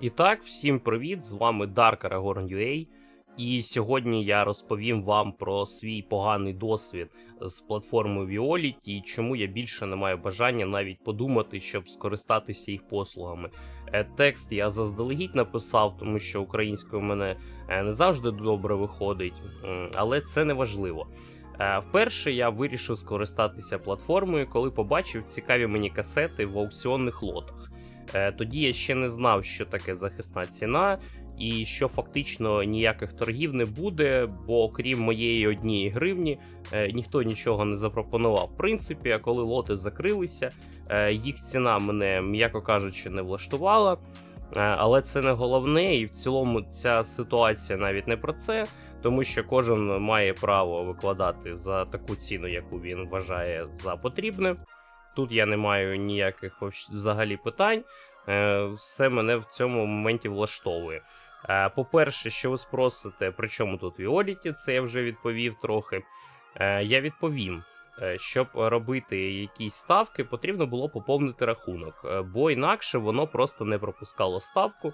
І так, всім привіт! З вами Dark Aragorn UA. І сьогодні я розповім вам про свій поганий досвід з платформою Violet і чому я більше не маю бажання навіть подумати, щоб скористатися їх послугами. Е, Текст я заздалегідь написав, тому що українською мене е, не завжди добре виходить, але це не важливо. Е, Вперше я вирішив скористатися платформою, коли побачив цікаві мені касети в аукціонних лотах. Е, Тоді я ще не знав, що таке захисна ціна, і що фактично ніяких торгів не буде, бо окрім моєї однієї гривні, е, ніхто нічого не запропонував. В принципі, а коли лоти закрилися, е, їх ціна мене, м'яко кажучи, не влаштувала. Але це не головне, і в цілому ця ситуація навіть не про це, тому що кожен має право викладати за таку ціну, яку він вважає за потрібне. Тут я не маю ніяких взагалі питань. Е, Все мене в цьому моменті влаштовує. Е, По-перше, що ви спросите, при чому тут Віоліті, це я вже відповів трохи. Е, Я відповім. Щоб робити якісь ставки, потрібно було поповнити рахунок, бо інакше воно просто не пропускало ставку.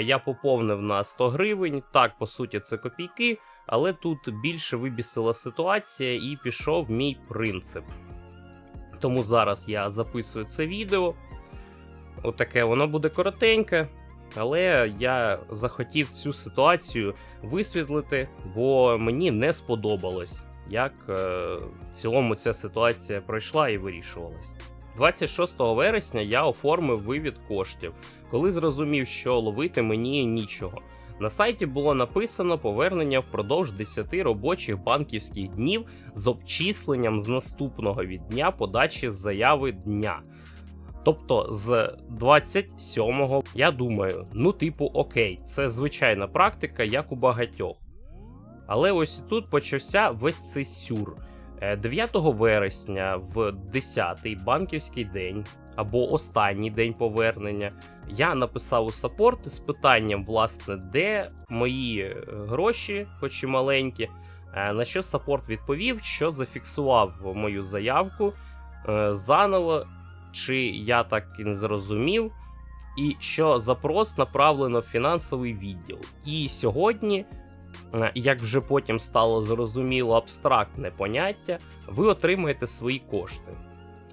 Я поповнив на 100 гривень. Так, по суті, це копійки, але тут більше вибісила ситуація і пішов мій принцип. Тому зараз я записую це відео. Отаке воно буде коротеньке, але я захотів цю ситуацію висвітлити, бо мені не сподобалось, як е, в цілому ця ситуація пройшла і вирішувалась. 26 вересня я оформив вивід коштів, коли зрозумів, що ловити мені нічого. На сайті було написано повернення впродовж 10 робочих банківських днів з обчисленням з наступного від дня подачі заяви дня. Тобто з 27-го, я думаю, ну, типу, окей, це звичайна практика, як у багатьох. Але ось тут почався весь цей сюр. Е, 9 вересня в 10-й банківський день або останній день повернення я написав у саппорт з питанням, власне, де мої е, гроші, хоч і маленькі. Е, На що саппорт відповів, що зафіксував мою заявку е, заново, чи я так і не зрозумів, і що запрос направлено в фінансовий відділ. І сьогодні, як вже потім стало зрозуміло абстрактне поняття, ви отримаєте свої кошти.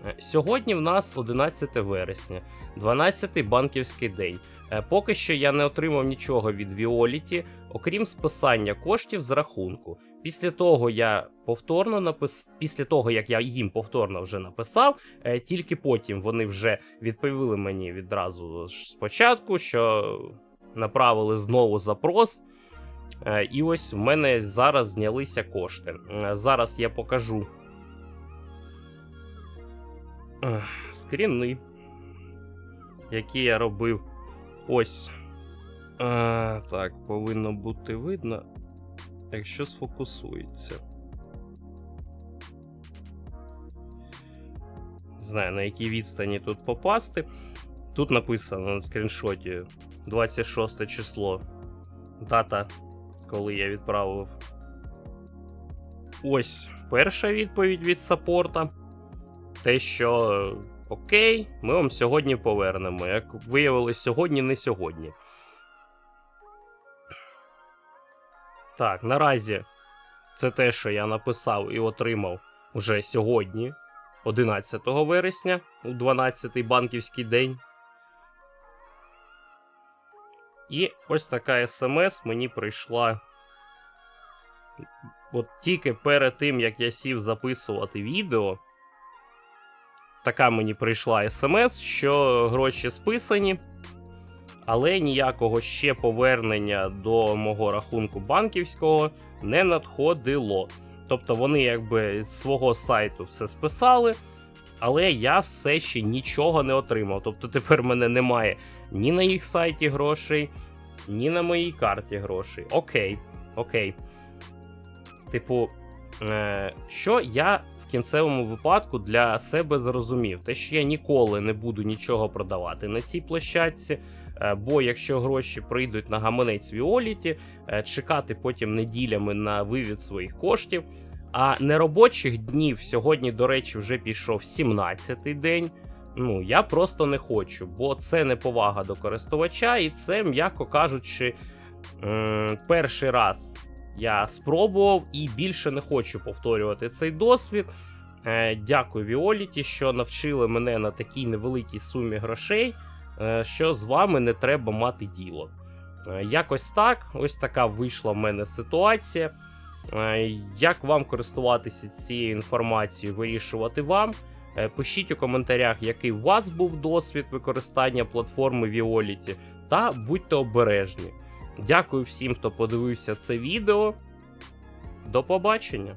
Е, Сьогодні в нас 11 вересня, 12-й банківський день. Е, Поки що я не отримав нічого від Віоліті, окрім списання коштів з рахунку. Після того я повторно напис... після того, як я їм повторно вже написав, е, тільки потім вони вже відповіли мені відразу спочатку, що направили знову запрос. І ось в мене зараз знялися кошти. Зараз я покажу скріни, які я робив. Ось. Е, Так, повинно бути видно, якщо сфокусується. Знаю, на якій відстані тут попасти. Тут написано на скріншоті 26 число. Дата, коли я відправив. Ось перша відповідь від саппорта. Те, що е, окей, ми вам сьогодні повернемо. Як виявилось, сьогодні не сьогодні. Так, наразі це те, що я написав і отримав уже сьогодні, 11 вересня, у 12-й банківський день. І ось така смс мені прийшла. От тільки перед тим, як я сів записувати відео, така мені прийшла смс, що гроші списані, але ніякого ще повернення до мого рахунку банківського не надходило. Тобто вони якби з свого сайту все списали, але я все ще нічого не отримав. Тобто тепер мене немає ні на їх сайті грошей, ні на моїй карті грошей. Окей, окей. Типу, е, що я кінцевому випадку для себе зрозумів? Те, що я ніколи не буду нічого продавати на цій площадці. е, Бо якщо гроші прийдуть на гаманець Віоліті, е, чекати потім неділями на вивід своїх коштів. А неробочих днів сьогодні, до речі, вже пішов 17-й день. Ну, я просто не хочу, бо це не повага до користувача, і це, м'яко кажучи, перший раз я спробував і більше не хочу повторювати цей досвід. Е, Дякую Віоліті, що навчили мене на такій невеликій сумі грошей, е, що з вами не треба мати діло. Е, Якось так, ось така вийшла в мене ситуація. Як вам користуватися цією інформацією, вирішувати вам. Пишіть у коментарях, який у вас був досвід використання платформи Violet, та будьте обережні. Дякую всім, хто подивився це відео. До побачення!